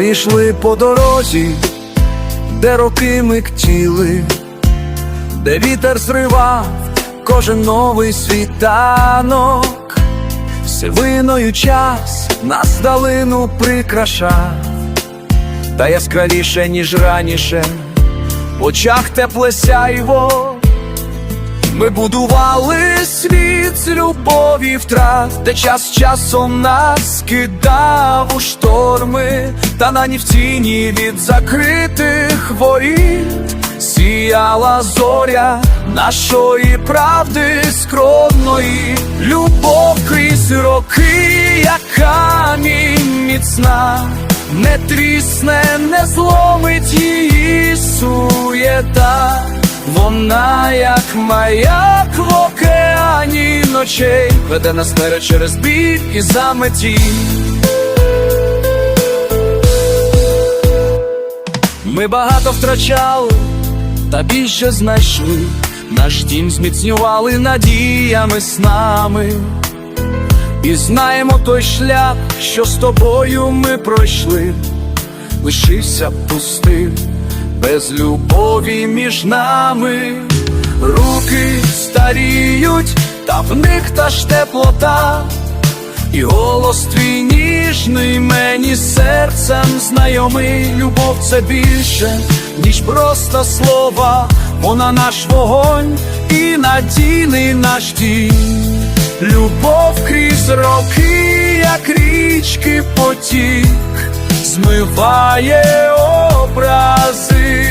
йшли по дорозі, де роки миктіли, де вітер зривав кожен новий світанок, сивиною час нас далину прикрашав, та яскравіше, ніж раніше, в очах тепле сяйво. Ми будували світ з любові втрат, де час часом нас кидав у шторми, та на ні в тіні від закритих воріт сіяла зоря нашої правди скромної, любов крізь роки, як камінь міцна, не трісне, не зломить її суєта. Вона, як маяк в океані ночей, веде нас вперед через біль і заметі. Ми багато втрачали, та більше знайшли. Наш дім зміцнювали надіями снами. І знаємо той шлях, що з тобою ми пройшли, лишився пустим, без любові між нами, руки старіють, та в них та ж теплота, і голос твій ніжний мені серцем знайомий. Любов це більше, ніж просто слова, вона наш вогонь і надійний наш дім. Любов крізь роки, як річки потік, змиває образи,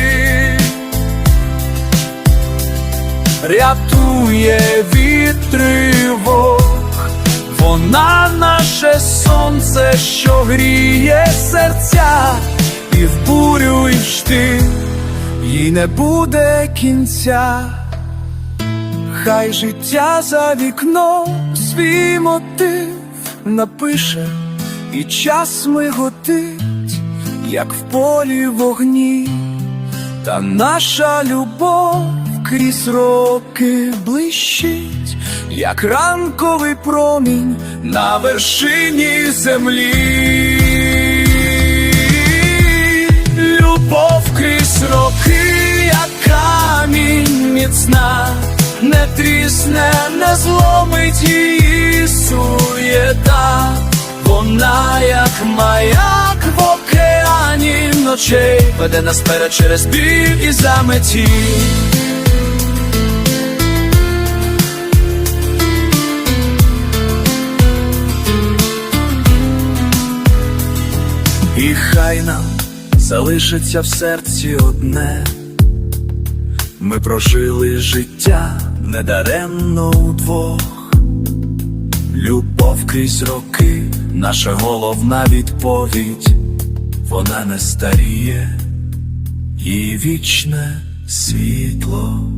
рятує від тривог, вона наше сонце, що гріє серця, і в бурю і в штиль їй не буде кінця. Хай життя за вікном свій мотив напише, і час миготить, як в полі вогні, та наша любов крізь роки блищить, як ранковий промінь на вершині землі. Любов крізь роки, як камінь міцна, не трісне, не зломить її суєта. Вона, як маяк в океані ночей, веде нас перед через біль і заметі. І хай нам залишиться в серці одне. Ми прожили життя недаремно удвох. Любов крізь роки, наша головна відповідь, вона не старіє, і вічне світло.